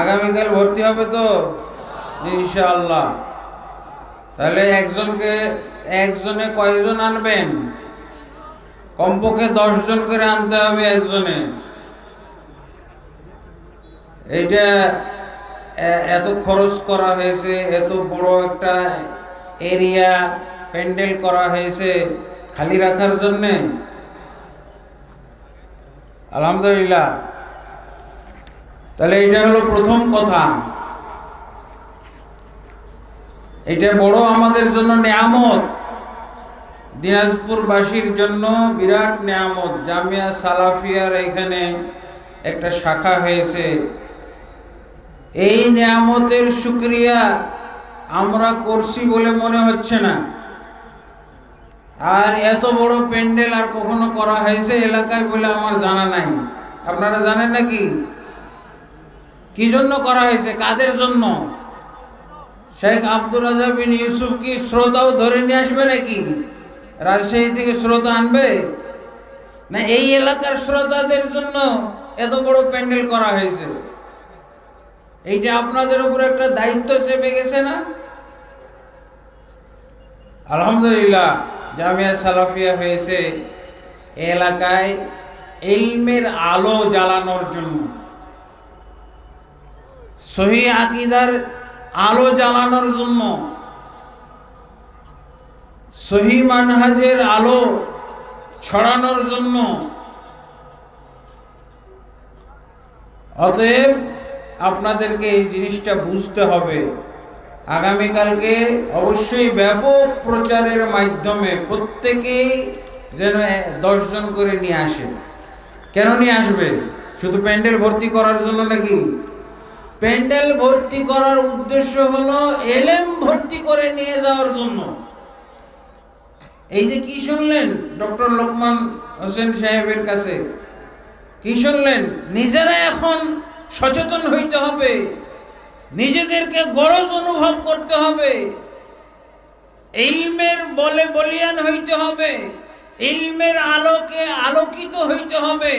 আগামীকাল ভর্তি হবে তো? ইনশাআল্লাহ। তাহলে একজনকে, একজনে কয়জন আনবেন? কমপক্ষে দশজন করে আনতে হবে একজনে। এইটা এত খরচ করা হয়েছে, এত বড় একটা এরিয়া প্যান্ডেল করা হয়েছে খালি রাখার জন্যে? আলহামদুলিল্লাহ। তাহলে এটা হলো প্রথম কথা। এটা বড় আমাদের জন্য নিয়ামত। দিনাজপুরবাসীর জন্য বিরাট নিয়ামত। জামিয়া সালাফিয়ার এখানে একটা শাখা হয়েছে। এই নিয়ামতের শুক্রিয়া আমরা করছি বলে মনে হচ্ছে না। আর এত বড় প্যান্ডেল আর কখনো করা হয়েছে এলাকায় বলে আমার জানা নাই। আপনারা জানেন নাকি? কি জন্য করা হয়েছে? কাদের জন্য? শেখ আব্দুল রাজা বিন ইউসুফ কি শ্রোতাও ধরে নিয়ে আসবে নাকি? রাজশাহী থেকে শ্রোতা আনবে? না, এই এলাকার শ্রোতাদের জন্য এত বড় প্যান্ডেল করা হয়েছে। এইটা আপনাদের উপর একটা দায়িত্ব চেপে গেছে না? আলহামদুলিল্লাহ, জামিয়া সালাফিয়া হয়েছে এলাকায় এলমের আলো জ্বালানোর জন্য। সহি আকিদার আলো জ্বালানোর জন্য, সহি মানহাজের আলো ছড়ানোর জন্য। অতএব আপনাদেরকে এই জিনিসটা বুঝতে হবে। আগামীকালকে অবশ্যই ব্যাপক প্রচারের মাধ্যমে প্রত্যেকেই যেন দশজন করে নিয়ে আসে। কেন নিয়ে আসবে? শুধু প্যান্ডেল ভর্তি করার জন্য নাকি? প্যান্ডেল ভর্তি করার উদ্দেশ্য হলো এলেম ভর্তি করে নিয়ে যাওয়ার জন্য। এই যে কি শুনলেন ডক্টর লোকমান হোসেন সাহেবের কাছে? কি শুনলেন? নিজেরা এখন সচেতন হইতে হবে। নিজেদেরকে গরজ অনুভব করতে হবে। ইলমের বলে বলিয়ান হইতে হবে। ইলমের আলোকে আলোকিত হইতে হবে।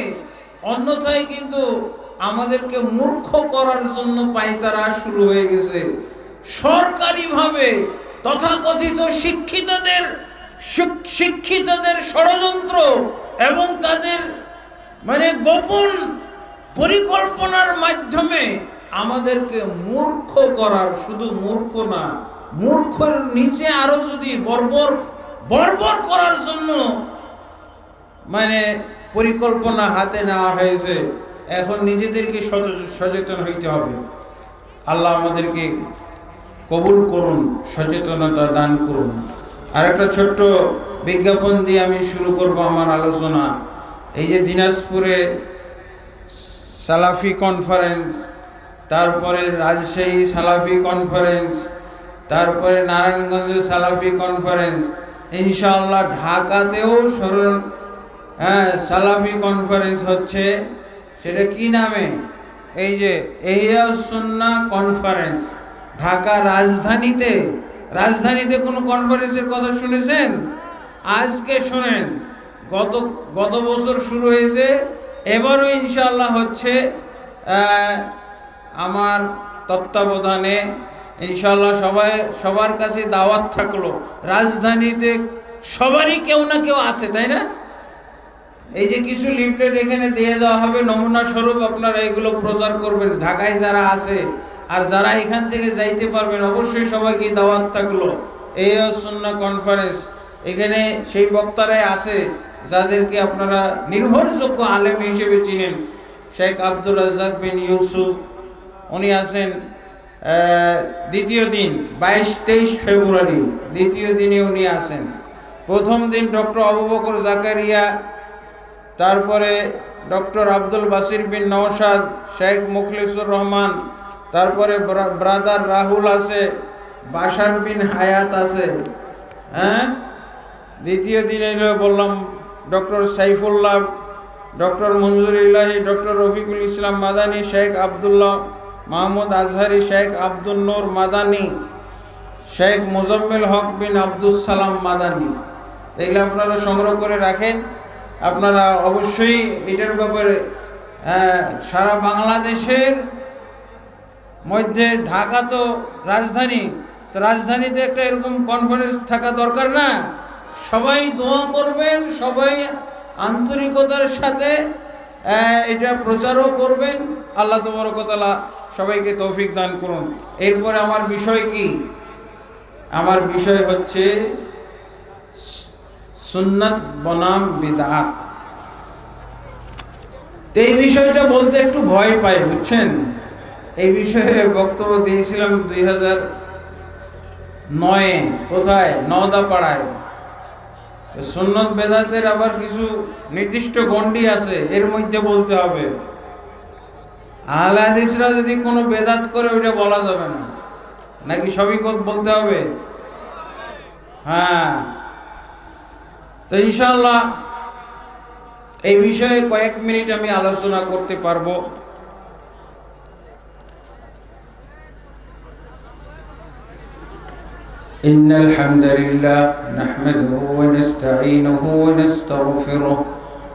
অন্যথায় কিন্তু আমাদেরকে মূর্খ করার জন্য পায়তারা শুরু হয়ে গেছে। সরকারিভাবে তথাকথিত শিক্ষিতদের শিক্ষিতদের ষড়যন্ত্র এবং তাদের মানে গোপন পরিকল্পনার মাধ্যমে আমাদেরকে মূর্খ করার, শুধু মূর্খ না, মূর্খের নিচে আরও যদি বর্বর বর্বর করার জন্য মানে পরিকল্পনা হাতে নেওয়া হয়েছে এখন নিজেদেরকে সচেতন হইতে হবে। আল্লাহ আমাদেরকে কবুল করুন, সচেতনতা দান করুন। আর একটা ছোট্ট বিজ্ঞাপন দিয়ে আমি শুরু করব আমার আলোচনা। এই যে দিনাজপুরে সালাফি কনফারেন্স তারপরে রাজশাহী সালাফি কনফারেন্স তারপরে নারায়ণগঞ্জে সালাফি কনফারেন্স ইনশাআল্লাহ ঢাকাতেও স্মরণ হ্যাঁ সালাফি কনফারেন্স হচ্ছে। সেটা কি নামে? এই যে এহিয়াসুন্না কনফারেন্স, ঢাকা রাজধানীতে। রাজধানীতে কোনো কনফারেন্সের কথা শুনেছেন? আজকে শোনেন, গত গত বছর শুরু হয়েছে, এবারও ইনশাল্লাহ হচ্ছে আমার তত্ত্বাবধানে ইনশাল্লাহ সবাই, সবার কাছে দাওয়াত থাকল। রাজধানীতে সবারই কেউ না কেউ আছে, তাই না? এই যে কিছু লিফলেট এখানে দিয়ে দেওয়া হবে, নমুনা স্বরূপ আপনারা এগুলো প্রচার করবেন। ঢাকায় যারা আছে আর যারা এখান থেকে যাইতে পারবেন, অবশ্যই সবাইকে দাওয়াত থাকল। এই সুন্না কনফারেন্স এখানে সেই বক্তারাই আছে, যাদেরকে আপনারা নির্ভরযোগ্য আলেম হিসেবে চিনেন। শেখ আব্দুল রাজ্জাক বিন ইউসুফ, উনি আছেন দ্বিতীয় দিন, বাইশ তেইশ ফেব্রুয়ারি, দ্বিতীয় দিনে উনি আছেন। প্রথম দিন ডক্টর আবু বকর জাকারিয়া তারপরে ডক্টর আব্দুল বাসির বিন নওশাদ, শেখ মুখলিসুর রহমান, তারপরে ব্রা- ব্রাদার রাহুল আছে, বাশার বিন হায়াত আছে হ্যাঁ? দ্বিতীয় দিনে বললাম, doctor Saifullah, doctor Manzur Elahi, doctor Rafiqul Islam Madani, Sheikh Abdullah, Mahmud Azhari, Sheikh Abdul Nur Madani, Sheikh Mozammel Haque bin Abdul Salam Madani. এগুলো আপনারা সংগ্রহ করে রাখেন। আপনারা অবশ্যই এটার ব্যাপারে সারা বাংলাদেশের মধ্যে ঢাকা তো রাজধানী, তো রাজধানীতে একটা এরকম কনফারেন্স থাকা দরকার না। সবাই দোয়া করবেন, সবাই আন্তরিকতার সাথে এটা প্রচারও করবেন। আল্লাহ তবরকতলা সবাইকে তৌফিক দান করুন। এরপরে আমার বিষয় কি? আমার বিষয় হচ্ছে সুন্নাত বনাম বিদাত। তো এই বিষয়টা বলতে একটু ভয় পাই, বুঝছেন? এই বিষয়ে বক্তব্য দিয়েছিলাম দুই হাজার নয়ে, কোথায়? নওদা পাড়ায় সুন্নত বেদাতের আবার কিছু নির্দিষ্ট গণ্ডি আছে, এর মধ্যে বলতে হবে। আহলে যদি কোনো বেদাত করে, ওইটা বলা যাবে না। নাকি সবই বলতে হবে? হ্যাঁ। তো ইনশাল্লাহ এই বিষয়ে কয়েক মিনিট আমি আলোচনা করতে পারবো إن الحمد لله نحمده ونستعينه ونستغفره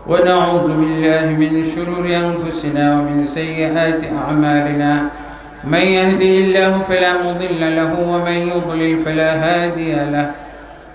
ونعوذ بالله من شرور أنفسنا ومن سيئات أعمالنا من يهده الله فلا مضل له ومن يضلل فلا هادي له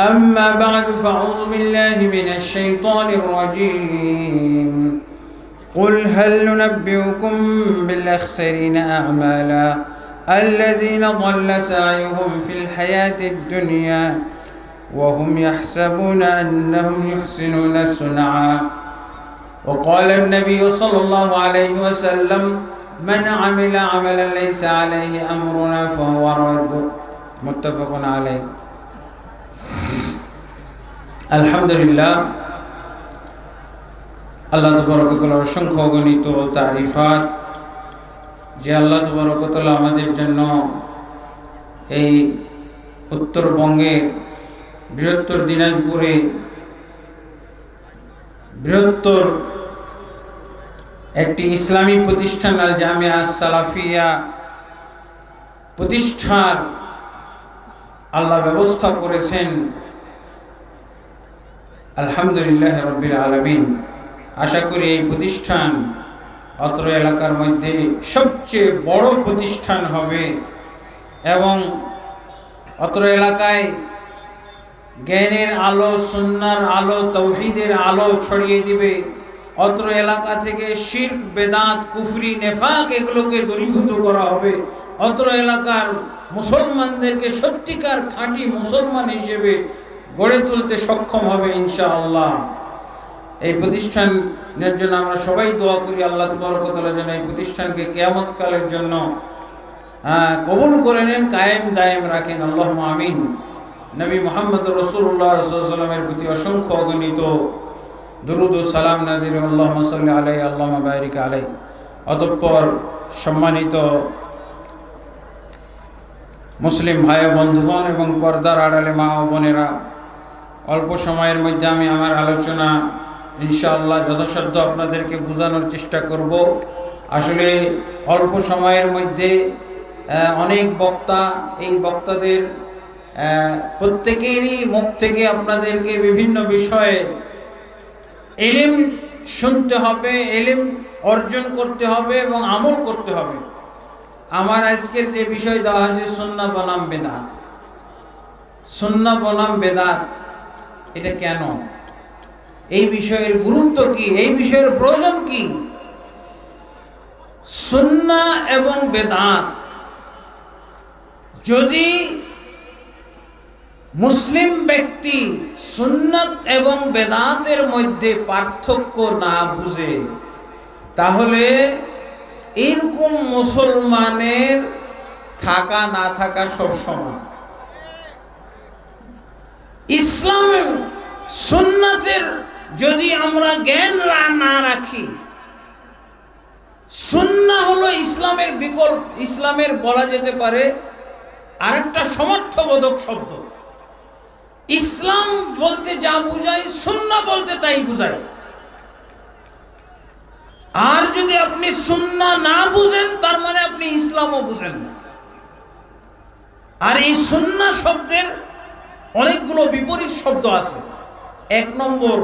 أما بعد فأعوذ بالله من الشيطان الرجيم. قل هل ننبئكم بالأخسرين أعمالا الذين ضل سعيهم في الحياة الدنيا وهم يحسبون أنهم يحسنون صنعا. وقال النبي صلى الله عليه وسلم من عمل عملا ليس عليه أمرنا فهو رد. متفق عليه. আলহামদুলিল্লাহ, আল্লাহ তবরকতলা অসংখ্য গণিত তারিফাত, যে আল্লাহ তবরকতলা আমাদের জন্য এই উত্তরবঙ্গে বৃহত্তর দিনাজপুরে বৃহত্তর একটি ইসলামী প্রতিষ্ঠান আল জামিয়া সালাফিয়া প্রতিষ্ঠার আল্লাহ ব্যবস্থা করেছেন। আলহামদুলিল্লাহ রবিল আলমিন। আশা করি এই প্রতিষ্ঠান অত্র এলাকার মধ্যে সবচেয়ে বড় প্রতিষ্ঠান হবে এবং অত্র এলাকায় জ্ঞানের আলো, সুন্নার আলো, তৌহিদের আলো ছড়িয়ে দিবে। অত্র এলাকা থেকে শির্ক, বেদাত, কুফরি, নেফাক এগুলোকে দূরীভূত করা হবে। অত্র এলাকার মুসলমানদেরকে সত্যিকার খাঁটি মুসলমান হিসেবে গড়ে তুলতে সক্ষম হবে ইনশাআল্লাহ। এই প্রতিষ্ঠানের জন্য আমরা সবাই দোয়া করি, আল্লাহ তবরকতলা যেন এই প্রতিষ্ঠানকে কেয়ামতকালের জন্য কবুল করে নেন, কায়েম দায়েম রাখেন। আল্লাহ আমিন। নবী মোহাম্মদ রসুল্লাহ সাল্লামের প্রতি অসংখ্য অগণিত দুরুদ সালাম নাজির আল্লাহ সাল্লি আলাই আল্লাহ বারিক আলাই অতঃপর সম্মানিত মুসলিম ভাই বন্ধুগণ এবং পর্দার আড়ালে মা ও বোনেরা, অল্প সময়ের মধ্যে আমি আমার আলোচনা ইনশাআল্লাহ যথাসাধ্য আপনাদেরকে বোঝানোর চেষ্টা করব। আসলে অল্প সময়ের মধ্যে অনেক বক্তা, এই বক্তাদের প্রত্যেকেরই মুখ থেকে আপনাদেরকে বিভিন্ন বিষয়ে এলিম শুনতে হবে, এলিম অর্জন করতে হবে এবং আমল করতে হবে। আমার আজকের যে বিষয় দেওয়া হয়েছে, সন্না বনাম বেদাত। সন্না বনাম বেদাত, এটা কেন? এই বিষয়ের গুরুত্ব কি? এই বিষয়ের প্রয়োজন কি? সুন্না এবং বেদাত যদি মুসলিম ব্যক্তি সুন্নত এবং বেদাতের মধ্যে পার্থক্য না বুঝে, তাহলে এরকম মুসলমানের থাকা, না থাকা সব সমান। ইসলাম সুন্নাতের যদি আমরা জ্ঞান না রাখি, সুন্না হলো ইসলামের বিকল্প, ইসলামের বলা যেতে পারে আরেকটা সমর্থবোধক শব্দ। ইসলাম বলতে যা বুঝায় সুন্না বলতে তাই বুঝায় আর যদি আপনি সুন্না না বুঝেন, তার মানে আপনি ইসলামও বুঝেন না। আর এই সুন্না শব্দের অনেকগুলো বিপরীত শব্দ আছে। এক নম্বর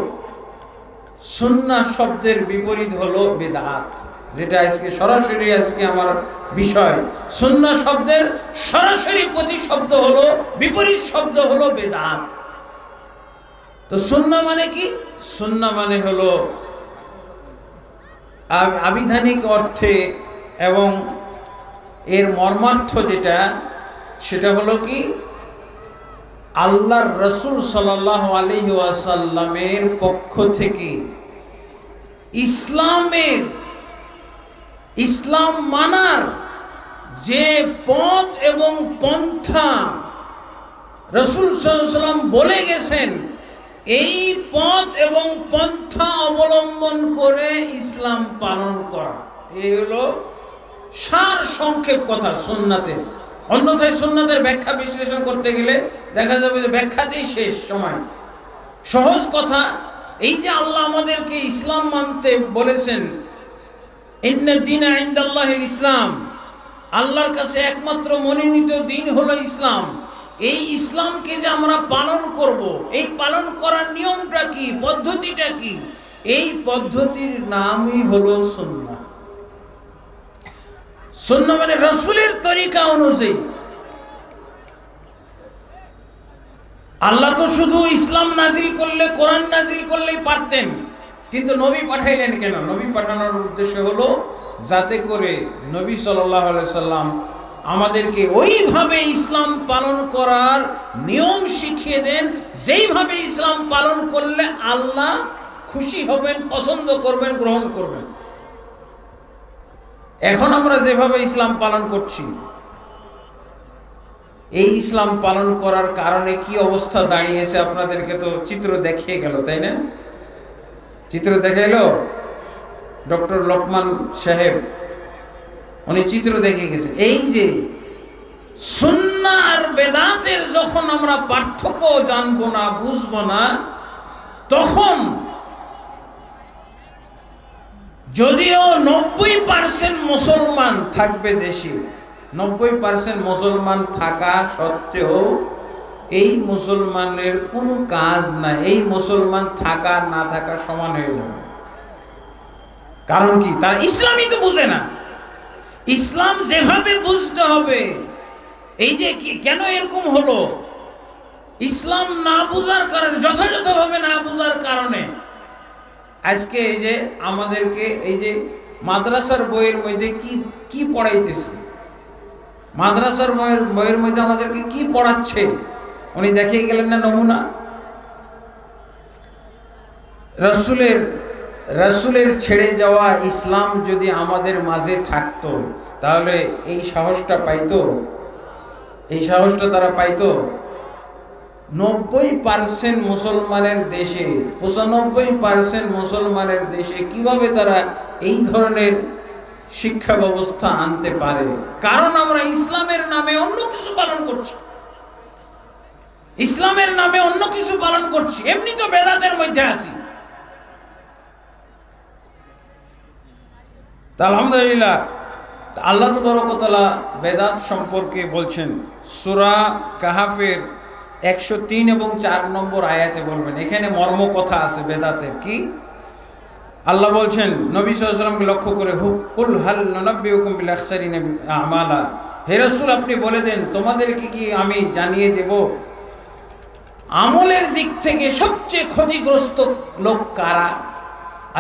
সুন্না শব্দের বিপরীত হলো বেদাত, যেটা আজকে সরাসরি আজকে আমার বিষয়। সুন্না শব্দের সরাসরি প্রতিশব্দ হলো, বিপরীত শব্দ হলো বেদাত। তো সুন্না মানে কি? সুন্না মানে হলো আবিধানিক অর্থে এবং এর মর্মার্থ যেটা, সেটা হলো কি, আল্লাহর রসুল সাল্লাহ আলহি ওয়াসাল্লামের পক্ষ থেকে ইসলামের, ইসলাম মানার যে পথ এবং পন্থা রসুল সাল্লাম বলে গেছেন এই পথ এবং পন্থা অবলম্বন করে ইসলাম পালন করা। এই হলো সার সংক্ষেপ কথা সুন্নাতের অন্যথায় সুন্নাতের ব্যাখ্যা বিশ্লেষণ করতে গেলে দেখা যাবে যে ব্যাখ্যাতেই শেষ সময়। সহজ কথা, এই যে আল্লাহ আমাদেরকে ইসলাম মানতে বলেছেন দিন আইন্দাল্লাহ ইসলাম। আল্লাহর কাছে একমাত্র মনোনীত দিন হলো ইসলাম। এই ইসলামকে যে আমরা পালন করব, এই পালন করার নিয়মটা কি, পদ্ধতিটা কি? এই পদ্ধতির নামই হলো সুন্না সুন্না মানে রসুলের তরিকা অনুযায়ী। আল্লাহ তো শুধু ইসলাম নাজিল করলে, কোরআন নাজিল করলেই পারতেন, কিন্তু নবী পাঠাইলেন কেন? নবী পাঠানোর উদ্দেশ্য হলো যাতে করে নবী সাল্লাম আমাদেরকে ওইভাবে ইসলাম পালন করার নিয়ম শিখিয়ে দেন। যেইভাবে ইসলাম পালন করলে আল্লাহ খুশি হবেন, পছন্দ করবেন, গ্রহণ করবেন। এখন আমরা যেভাবে ইসলাম পালন করছি, এই ইসলাম পালন করার কারণে কি অবস্থা দাঁড়িয়েছে আপনাদেরকে তো চিত্র দেখিয়ে গেল, তাই না? চিত্র দেখাইলো? ডক্টর লোকমান সাহেব উনি চিত্র দেখে গেছেন এই যে সুন্না আর বেদাতের যখন আমরা পার্থক্য জানব না, বুঝব না, তখন যদিও নব্বই পার্সেন্ট মুসলমান থাকবে দেশে, নব্বই পার্সেন্ট মুসলমান থাকা সত্ত্বেও এই মুসলমানের কোনো কাজ নাই। এই মুসলমান থাকা, না থাকা সমান হয়ে যাবে। কারণ কি? তারা ইসলামই তো বুঝে না। ইসলাম যেভাবে বুঝতে হবে, এই যে কেন এরকম হলো? ইসলাম না বুঝার কারণে, যথাযথভাবে না বুঝার কারণে, আজকে এই যে আমাদেরকে এই যে মাদ্রাসার বইয়ের মধ্যে কি কি পড়াইতেছে? মাদ্রাসার বইয়ের বইয়ের মধ্যে আমাদেরকে কি পড়াচ্ছে? উনি দেখিয়ে গেলেন না নমুনা। রসুলের রসুলের ছেড়ে যাওয়া ইসলাম যদি আমাদের মাঝে থাকতো, তাহলে এই সাহসটা পাইতো? এই সাহসটা তারা পাইতো? নব্বই পার্সেন্ট মুসলমানের দেশে, পঁচানব্বই পার্সেন্ট মুসলমানের দেশে কীভাবে তারা এই ধরনের শিক্ষা ব্যবস্থা আনতে পারে? কারণ আমরা ইসলামের নামে অন্য কিছু পালন করছি। ইসলামের নামে অন্য কিছু পালন করছি। এমনি তো বেদাতের মধ্যে আছি। তা আলহামদুলিল্লাহ আল্লাহ তবরকতলা বেদাত সম্পর্কে বলছেন, সুরা কাহাফের একশো তিন এবং চার নম্বর আয়াতে বলবেন। এখানে মর্ম কথা আছে বেদাতের, কি? আল্লাহ বলছেন, নবী সাল্লামকে লক্ষ্য করে হুকুল হাল ননব্বী হুকুম বিল আকসারিন আমালা। হে রসুল, আপনি বলে দেন, তোমাদেরকে কি আমি জানিয়ে দেব? আমলের দিক থেকে সবচেয়ে ক্ষতিগ্রস্ত লোক কারা?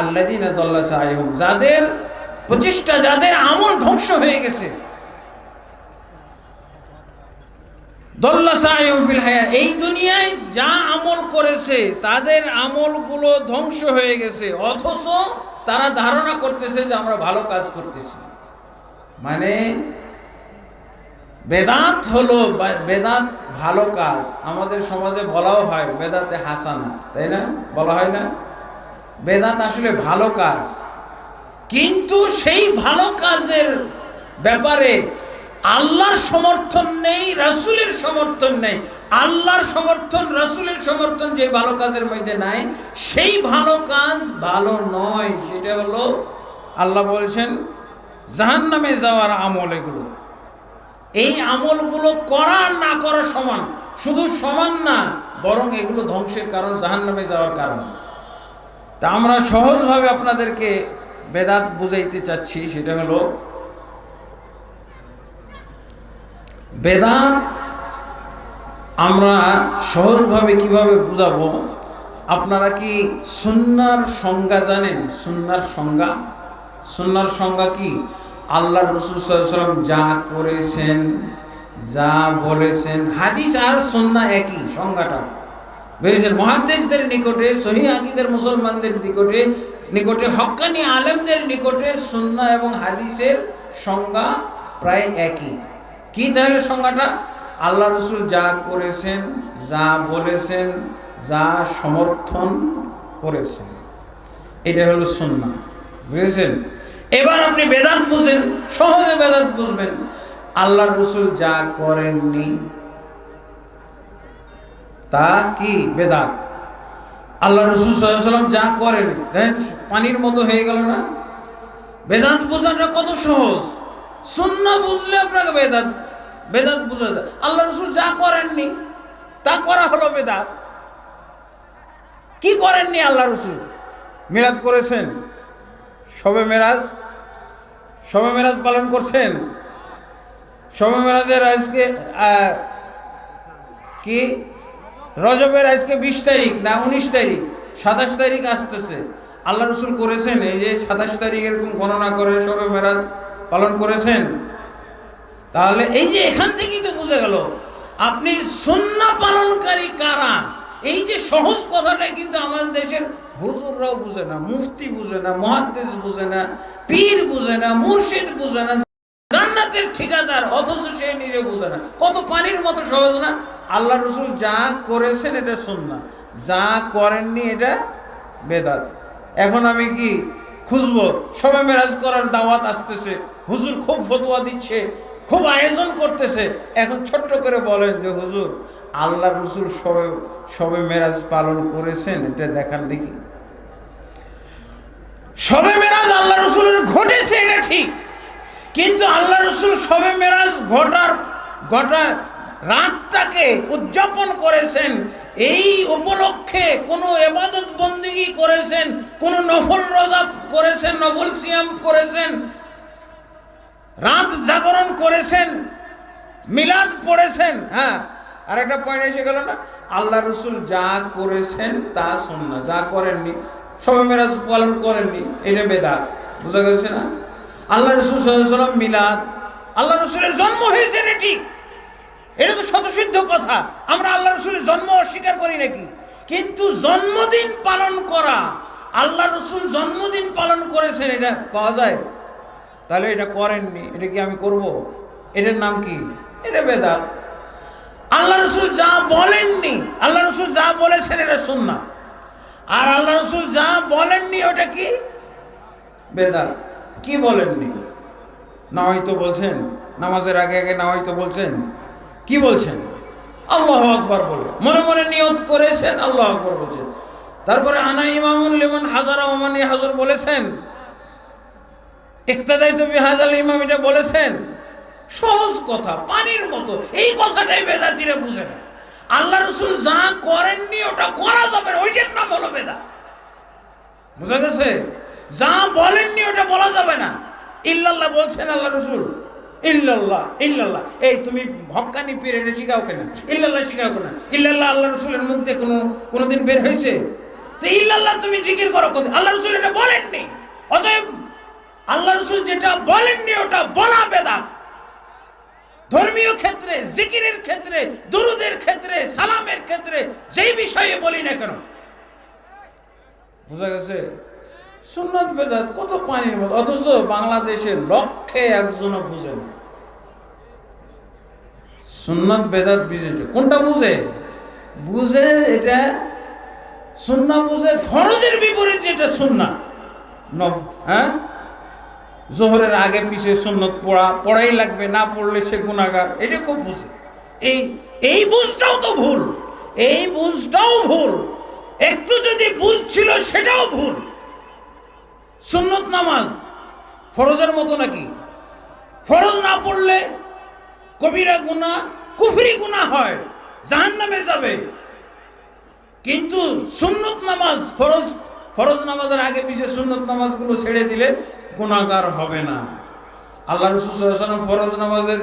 আল্লাদিন যাদের প্রচেষ্টা যাদের আমল ধ্বংস হয়ে গেছে। এই দুনিয়ায় যা আমল করেছে, তাদের আমলগুলো ধ্বংস হয়ে গেছে। অথচ তারা ধারণা করতেছে যে আমরা ভালো কাজ করতেছি। মানে বেদাত হলো বেদাত ভালো কাজ। আমাদের সমাজে বলাও হয়, বেদাতে হাসানা। তাই না? বলা হয় না? বেদাত আসলে ভালো কাজ। কিন্তু সেই ভালো কাজের ব্যাপারে আল্লাহর সমর্থন নেই, রাসূলের সমর্থন নেই। আল্লাহর সমর্থন, রাসূলের সমর্থন যে ভালো কাজের মধ্যে নাই, সেই ভালো কাজ ভালো নয়। সেটা হলো আল্লাহ বলেছেন, জাহান্নামে যাওয়ার আমল এগুলো। এই আমলগুলো করা না করা সমান। শুধু সমান না, বরং এগুলো ধ্বংসের কারণ, জাহান্নামে যাওয়ার কারণ। তা আমরা সহজভাবে আপনাদেরকে বেদাত বুঝাইতে চাচ্ছি, সেটা হলো বেদাত আমরা সহজভাবে কীভাবে বুঝাবো? আপনারা কি সুন্নার সংজ্ঞা জানেন? সুন্নার সংজ্ঞা? সুন্নার সংজ্ঞা কি? আল্লাহ রসুল সাল্লাম যা করেছেন, যা বলেছেন, হাদিস আর সুন্না একই সংজ্ঞাটা। বুঝেছেন মহাদেশদের নিকটে, সহি আকিদের মুসলমানদের নিকটে নিকটে হক্কানি আলেমদের নিকটে সুন্না এবং হাদিসের সংজ্ঞা প্রায় একই। কি তাহলে সংজ্ঞাটা? আল্লাহ রসুল যা করেছেন, যা বলেছেন, যা সমর্থন করেছেন। এটা হলো সুন্না বুঝেছেন? এবার আপনি বেদাত বুঝেন, সহজে বেদাত বুঝবেন। আল্লাহ রসুল যা করেননি তা কি বেদাত? আল্লাহ রসুল সাল্লাম যা করেন দেখেন পানির মতো হয়ে গেল না? বেদাত বোঝাটা কত সহজ। শূন্য বুঝলে আপনাকে বেদাত বেদাত বোঝা যায়। আল্লাহ রসুল যা করেননি, তা করা হলো বেদাত। কি করেননি আল্লাহ রসুল? মিরাজ করেছেন। শবে মেরাজ শবে মেরাজ পালন করছেন। শবে মেরাজের আজকে কি? রজবের আজকে বিশ তারিখ, না উনিশ তারিখ, সাতাশ তারিখ আসতেছে। আল্লাহ রসুল করেছেন, এই যে সাতাশ তারিখ এরকম গণনা করে, সবে মেরাজ পালন করেছেন। তাহলে এই যে এখান থেকেই তো বুঝে গেল, আপনি সন্না পালনকারী কারা? এই যে সহজ কথাটাই কিন্তু আমাদের দেশের হুজুররাও বুঝে না, মুফতি বুঝে না মহাদ্দেশ বুঝে না, পীর বুঝে না, মুর্শিদ বুঝে না। জান্নাতের ঠিকাদার, অথচ সে নিজে বুঝে না। কত পানির মতো সহজ না? আল্লাহ রসুল যা করেছেন এটা শুননা যা করেননি এটা বেদাত। এখন আমি কি খুঁজবো? সবাই মেরাজ করার দাওয়াত আসতেছে, হুজুর খুব ফতোয়া দিচ্ছে, খুব আয়োজন করতেছে। এখন ছোট্ট করে বলেন যে, হুজুর আল্লাহ রসুল সবে সবে মেরাজ পালন করেছেন, এটা দেখান দেখি। সবে মেরাজ আল্লাহ রসুলের ঘটেছে, এটা ঠিক। কিন্তু আল্লাহ রসুল সবে মেরাজ ঘটার, ঘটা রাতটাকে উদযাপন করেছেন। এই উপলক্ষে কোনো এবাদত বন্দিগি করেছেন, কোনো নফল রোজা করেছেন, নফল সিয়াম করেছেন, রাত জাগরণ করেছেন, মিলাদ পড়েছেন। হ্যাঁ আর একটা পয়েন্ট এসে গেল না? আল্লাহ রসুল যা করেছেন তা শোন না যা করেননি সবাই মেরাজ পালন করেননি এটা বেদাত। বোঝা গেছে না? আল্লাহ রসুল মিলাদ। আল্লাহ রসুলের জন্ম হয়েছে এটা ঠিক। এটা তো শতসিদ্ধ কথা। আমরা আল্লাহ রসুলের জন্ম অস্বীকার করি নাকি? কিন্তু জন্মদিন পালন করা, আল্লাহ রসুল জন্মদিন পালন করেছেন, এটা পাওয়া যায়? তাহলে এটা করেননি, এটা কি আমি করব? এটার নাম কি? এটা বেদাত। আল্লাহ রসুল যা বলেননি, আল্লাহ রসুল যা বলেছেন, এটা শুননা আর আল্লাহ রসুল যা বলেননি, ওটা কি? বেদাত। কি বলেননি? না হয়তো বলছেন। নামাজের আগে আগে না হয়তো বলছেন। কি বলছেন? আল্লাহ আকবর বলে। মনে মনে নিয়ত করেছেন, আল্লাহ আকবর বলছেন। তারপরে আনা ইমামুল লিমন হাজার ওমানি হাজর বলেছেন, ইকতাদাই তুমি বিহাজাল ইমাম এটা বলেছেন। সহজ কথা, পানির মতো। এই কথাটাই বেদাতিরা বুঝে না। আল্লাহ রসুল যা করেননি, ওটা করা যাবে ওইটার নাম হলো বেদা বুঝা গেছে? যা বলেননি, ওটা বলা যাবে না। ইল্লাল্লাহ বলছেন আল্লাহ রসুল। ইল্লাল্লাহ ইল্লাল্লাহ। এই তুমি হক্কানি পীর, এটা শিখাও কেন? ইল্লাল্লাহ শিখাও কেন? ইল্লাল্লাহ আল্লাহ রসুলের মধ্যে কোনো, কোনোদিন বের হয়েছে? তো ইল্লাল্লাহ তুমি জিকির করো আল্লাহ রসুল এটা বলেননি। অতএব আল্লাহ রসুল যেটা বলেননি, ওটা বলা বেদা ধর্মীয় ক্ষেত্রে, জিকিরের ক্ষেত্রে, দুরুদের ক্ষেত্রে, সালামের ক্ষেত্রে, যেই বিষয়ে বলি না কেন, বোঝা গেছে? সুন্নত বেদাত কত পানির মতো অথচ বাংলাদেশের লক্ষ্যে একজনও বুঝে না। সুন্নত বেদাত বুঝে কোনটা বুঝে? বুঝে এটা সুন্না বুঝে ফরজের বিপরীত যেটা সুন্না। হ্যাঁ? জোহরের আগে পিছে সুন্নত পড়া, পড়াই লাগবে, না পড়লে সে গুণাগার এটা খুব বুঝে। এই এই বুঝটাও তো ভুল। এই বুঝটাও ভুল। একটু যদি বুঝছিল সেটাও ভুল। সুন্নত নামাজ ফরজের মতো নাকি? ফরজ না পড়লে কবিরা গুণা কুফরি গুণা হয় জাহান নামে যাবে। কিন্তু সুন্নত নামাজ ফরজ ফরজ নামাজের আগে পিছিয়ে সুন্নত নামাজগুলো ছেড়ে দিলে গুণাগার হবে না। আল্লাহ রসুলাম ফরজ নামাজের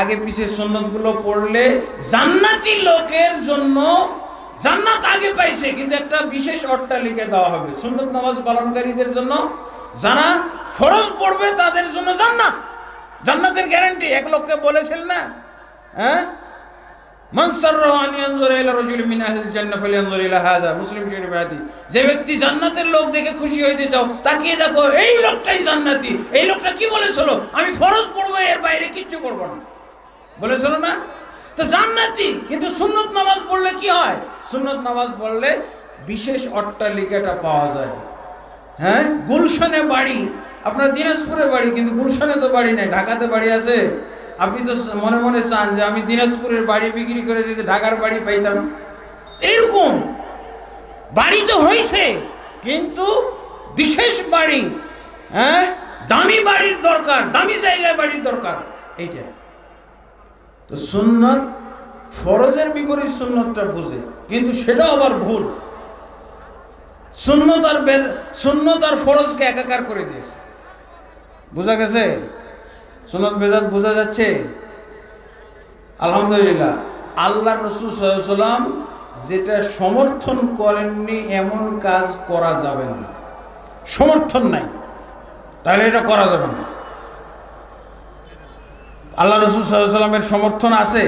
আগে পিছিয়ে সুন্নতগুলো পড়লে জান্নাতি লোকের জন্য জান্নাত আগে পাইছে, কিন্তু একটা বিশেষ অট্টালিকা দেওয়া হবে। সুন্নত নামাজ পালনকারীদের জন্য যারা ফরজ পড়বে, তাদের জন্য জান্নাত। জান্নাতের গ্যারান্টি এক লোককে বলেছিল না হ্যাঁ? যে ব্যক্তি জান্নাতের লোক দেখে খুশি হইতে চাও তাকিয়ে দেখো, এই লোকটাই জান্নাতি। এই লোকটা কি বলেছিল? আমি ফরজ পড়ব, এর বাইরে কিচ্ছু পড়ব না। বলেছিল না? তো জান্নাতি, কিন্তু সুন্নত নামাজ পড়লে কি হয়? সুন্নত নামাজ পড়লে বিশেষ অট্টালিকাটা পাওয়া যায়। হ্যাঁ? গুলশানে বাড়ি, আপনার দিনাজপুরে বাড়ি, কিন্তু গুলশানে তো বাড়ি নেই, ঢাকাতে বাড়ি আছে। আপনি তো মনে মনে চান যে আমি দিনাজপুরের বাড়ি বিক্রি করে যদি ঢাকার বাড়ি পাইতাম। এরকম বাড়ি তো হয়েছে কিন্তু বিশেষ বাড়ি হ্যাঁ? দামি বাড়ির দরকার, দামি জায়গায় বাড়ির দরকার। এইটা তো সুন্নত ফরজের বিপরীত সুন্নতটা বুঝে, কিন্তু সেটা আবার ভুল। সুন্নত আর সুন্নত আর ফরজকে একাকার করে দিয়েছে। বোঝা গেছে? সুন্নত বেদাত বোঝা যাচ্ছে? আলহামদুলিল্লাহ। আল্লাহ রসুল সাল্লাম যেটা সমর্থন করেননি, এমন কাজ করা যাবে না। সমর্থন নাই। তাহলে এটা করা যাবে না। আল্লাহ রসুল সাল্লামের সমর্থন আছে?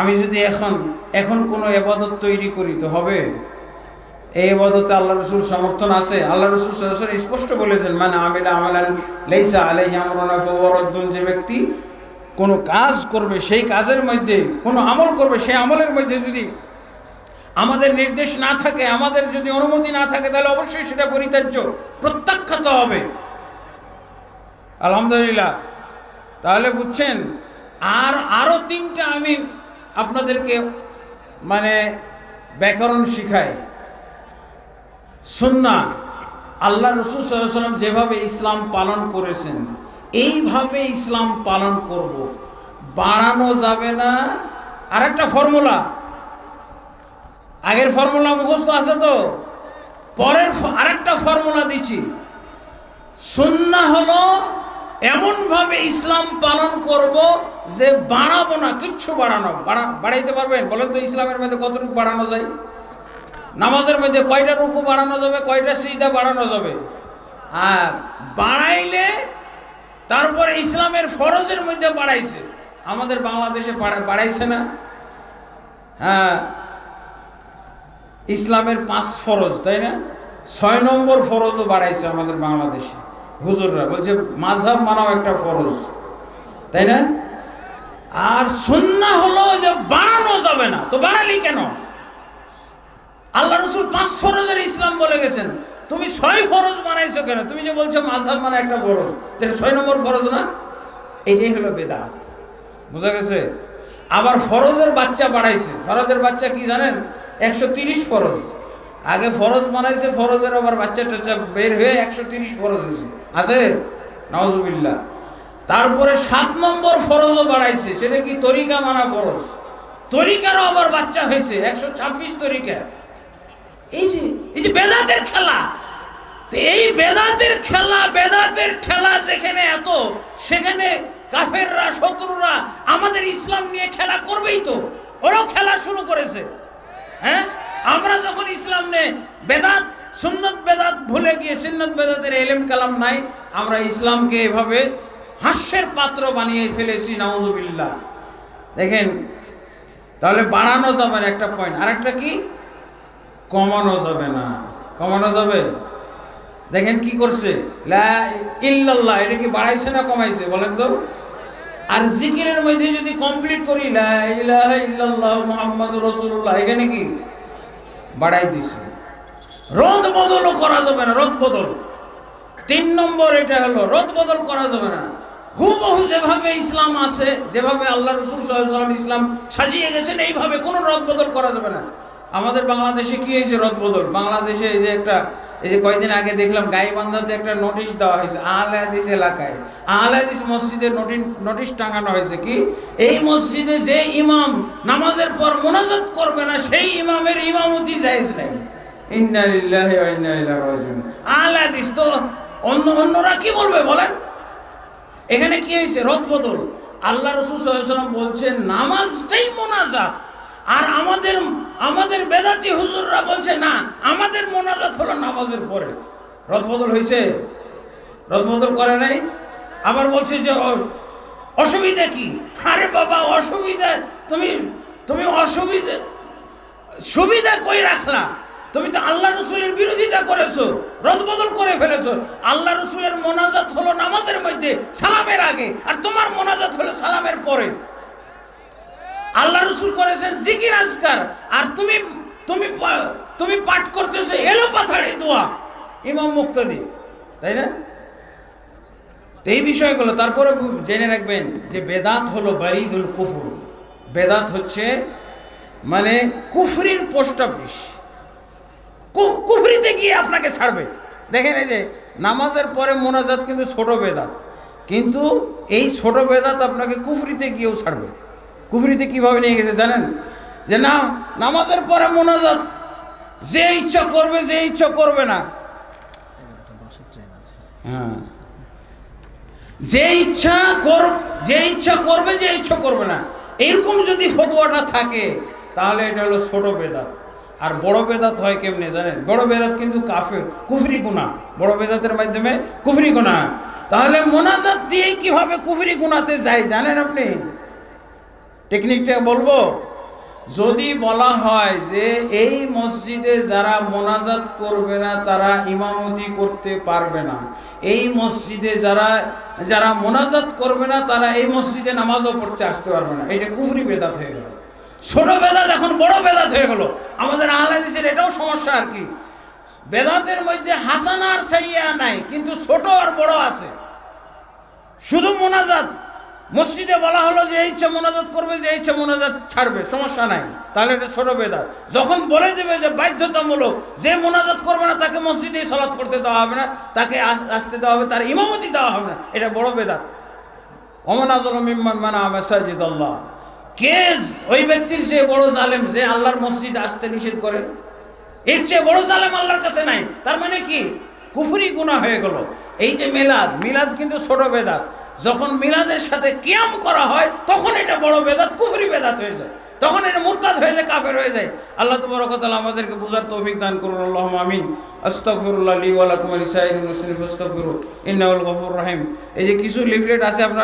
আমি যদি এখন এখন কোনো এবাদত তৈরি করি তো হবে? এই এবাদতে আল্লাহ রসুল সমর্থন আছে? আল্লাহ রসুল আলাইহি স্পষ্ট বলেছেন মানে আমিলা আমালান লাইসা আলাইহি আমরুনা যে ব্যক্তি কোনো কাজ করবে, সেই কাজের মধ্যে, কোনো আমল করবে, সেই আমলের মধ্যে যদি আমাদের নির্দেশ না থাকে, আমাদের যদি অনুমতি না থাকে, তাহলে অবশ্যই সেটা পরিত্যাজ্য, প্রত্যাখ্যাত হবে। আলহামদুলিল্লাহ। তাহলে বুঝছেন, আর আরও তিনটা আমি আপনাদেরকে মানে ব্যাকরণ শিখাই। সুন্না আল্লাহ রসুল সাল্লাম যেভাবে ইসলাম পালন করেছেন, এইভাবে ইসলাম পালন করব। বাড়ানো যাবে না। আর একটা ফর্মুলা, আগের ফর্মুলা মুখস্থ আছে তো? পরের আরেকটা ফর্মুলা দিচ্ছি। সুন্না হলো এমনভাবে ইসলাম পালন করব যে বাড়াবো না, কিচ্ছু বাড়ানো, বাড়া, বাড়াইতে পারবেন? বলেন তো ইসলামের মধ্যে কতটুকু বাড়ানো যায়? নামাজের মধ্যে কয়টা রুকু বাড়ানো যাবে, কয়টা সিজদা বাড়ানো যাবে? আর বাড়াইলে তারপরে ইসলামের ফরজের মধ্যে বাড়াইছে। আমাদের বাংলাদেশে বাড়াইছে না। হ্যাঁ ইসলামের পাঁচ ফরজ, তাই না? ছয় নম্বর ফরজও বাড়াইছে আমাদের বাংলাদেশে। হুজুররা বলছে, মাঝহাব মানাও একটা ফরজ। তাই না? আর সুন্না হলো যে বাড়ানো যাবে না। তো বাড়ালি কেন? আল্লাহ রসুল পাঁচ ফরজের ইসলাম বলে গেছেন। তুমি ছয় ফরজ বানাইছো কেন? তুমি যে বলছো মাঝহাব মানে একটা ফরজ, তাহলে ছয় নম্বর ফরজ না? এটাই হলো বেদাত। বোঝা গেছে? আবার ফরজের বাচ্চা বাড়াইছে। ফরজের বাচ্চা কি জানেন? একশো তিরিশ ফরজ। আগে ফরজ বানাইছে, ফরজের আবার বাচ্চা টাচ্চা বের হয়ে একশো তিরিশ ফরজ হয়েছে। আছে? নওয়াজুবিল্লাহ তারপরে সাত নম্বর ফরজও বাড়াইছে, সেটা কি তরিকা মানা ফরজ? তরিকারও আবার বাচ্চা হয়েছে, একশো ছাব্বিশ তরিকা। এই যে এই যে বেদাতের খেলা এই বেদাতের খেলা, বেদাতের ঠেলা যেখানে এত, সেখানে কাফেররা, শত্রুরা আমাদের ইসলাম নিয়ে খেলা করবেই তো। ওরাও খেলা শুরু করেছে। হ্যাঁ? আমরা যখন ইসলাম নে বেদাত, সুন্নত বেদাত ভুলে গিয়ে সুন্নত বেদাতের এলেম কালাম নাই, আমরা ইসলামকে এভাবে হাস্যের পাত্র বানিয়ে ফেলেছি, নাউজুবিল্লাহ। দেখেন, তাহলে বাড়ানো যাবে না একটা পয়েন্ট আরেকটা কি? কমানো যাবে না। কমানো যাবে? দেখেন কি করছে? ইল্লাল্লাহ, এটা কি বাড়াইছে না কমাইছে, বলেন তো। আর জিকিরের মধ্যে যদি কমপ্লিট করি, লা ইলাহা ইল্লাল্লাহ মুহাম্মাদুর রাসূলুল্লাহ, এখানে কি? বাড়াই দিছে। রদ বদলও করা যাবে না, রদ বদল। তিন নম্বর এটা হলো, রদ বদল করা যাবে না। হুবহু যেভাবে ইসলাম আছে, যেভাবে আল্লাহ রসুল সাল্লাম ইসলাম সাজিয়ে গেছেন, এইভাবে কোনো রদ বদল করা যাবে না। আমাদের বাংলাদেশে কি হয়েছে রদ বদল বাংলাদেশে এই যে একটা, এই যে কয়েকদিন আগে দেখলাম গাইবান্ধাতে একটা নোটিশ দেওয়া হয়েছে আহলে হাদিস এলাকায়। আহলে হাদিস মসজিদে নোটিশ নোটিশ টাঙানো হয়েছে কি? এই মসজিদে যে ইমাম নামাজের পর মোনাজাত করবে না, সেই ইমামের ইমামতি জায়েজ নাই। ইন্না লিল্লাহি ওয়া ইন্না ইলাইহি রাজিউন। আহলে হাদিস তো অন্য, অন্যরা কি বলবে বলেন? এখানে কি হয়েছে রদ বদল আল্লাহ রসুল সাল্লাম বলছেন, নামাজটাই মোনাজাত। আর আমাদের আমাদের বেদাতি হুজুররা বলছে, না, আমাদের মোনাজাত হলো নামাজের পরে। রদ বদল হয়েছে? রদ বদল করে নাই? আবার বলছে যে অসুবিধা কি? আরে বাবা, অসুবিধা, তুমি তুমি অসুবিধা, সুবিধা কই রাখলা? তুমি তো আল্লাহ রসুলের বিরোধিতা করেছ, রদবদল করে ফেলেছো। আল্লাহ রসুলের মোনাজাত হলো নামাজের মধ্যে, সালামের আগে। আর তোমার মোনাজাত হলো সালামের পরে। আল্লাহ রসুল করেছেন জিকির, আজকার। আর তুমি তুমি তুমি পাঠ করতেছো এলো পাথাড়ি দোয়া। ইমাম মুক্তাদি, তাই না? এই বিষয়গুলো তারপরে জেনে রাখবেন যে বেদাত হলো বারিদুল কুফুর। বেদাত হচ্ছে মানে কুফরির পোস্ট অফিস কুফরিতে গিয়ে আপনাকে ছাড়বে। দেখেন এই যে নামাজের পরে মোনাজাত কিন্তু ছোট বেদাত। কিন্তু এই ছোট বেদাত আপনাকে কুফরিতে গিয়েও ছাড়বে। কুফরিতে কীভাবে নিয়ে গেছে জানেন? যে না, নামাজের পরে মোনাজাত। যে ইচ্ছা করবে, যে ইচ্ছা করবে না। হ্যাঁ। যে ইচ্ছা কর, যে ইচ্ছা করবে, যে ইচ্ছা করবে না। এরকম যদি ফতোয়াটা থাকে, তাহলে এটা হলো ছোট বেদাত। আর বড় বেদাত হয় কেমনে জানেন? বড় বেদাত কিন্তু কাফে কুফরি গুণা বড় বেদাতের মাধ্যমে কুফরি গুণা তাহলে মোনাজাত দিয়েই কীভাবে কুফরি গুণাতে যায় জানেন আপনি? টেকনিকটা বলব? যদি বলা হয় যে এই মসজিদে যারা মোনাজাত করবে না, তারা ইমামতি করতে পারবে না। এই মসজিদে যারা যারা মোনাজাত করবে না, তারা এই মসজিদে নামাজও পড়তে আসতে পারবে না। এটা কুফরি বেদাত হয়ে গেল। ছোট বেদাত এখন বড় বেদাত হয়ে গেল। আমাদের আহলাদিসের এটাও সমস্যা আর কি। বেদাতের মধ্যে হাসান আর সাইয়া নাই, কিন্তু ছোট আর বড় আছে। শুধু মোনাজাত। মসজিদে বলা হলো যে, এই ইচ্ছা মোনাজাত করবে, যে এই ইচ্ছা মোনাজাত ছাড়বে, সমস্যা নাই। তাহলে এটা ছোট বেদাত। যখন বলে দেবে যে, বাধ্যতামূলক, যে মোনাজাত করবে না, তাকে মসজিদে সলাৎ করতে দেওয়া হবে না, তাকে আস- আসতে দেওয়া হবে, তার ইমামতি দেওয়া হবে না। এটা বড় বেদাত। অমন আজল মিম্মান মানা মেসাজিদ আল্লাহ কে ওই ব্যক্তির চেয়ে বড় জালেম যে আল্লাহর মসজিদে আসতে নিষেধ করে? এর চেয়ে বড় জালেম আল্লাহর কাছে নাই। তার মানে কি? কুফরি গুণা হয়ে গেল। এই যে মিলাদ মিলাদ কিন্তু ছোট বেদাত। যখন মিলাদের সাথে কিয়াম করা হয়, তখন এটা বড় বেদাত, কুফরি বেদাত হয়ে যায়। তখন এটা মুরতাদ হয়ে যায়, কাফের হয়ে যায়। আল্লাহ তবরকতাল আমাদেরকে বোঝার তৌফিক দান করুন আল্লাহ আমিন। আস্তফরুল্লাহ লি ওয়া লাকুম ওয়া মুসলিম মুসলিমিন ফাস্তাগফিরু গফুর রহিম। এই যে কিছু লিফলেট আছে আপনার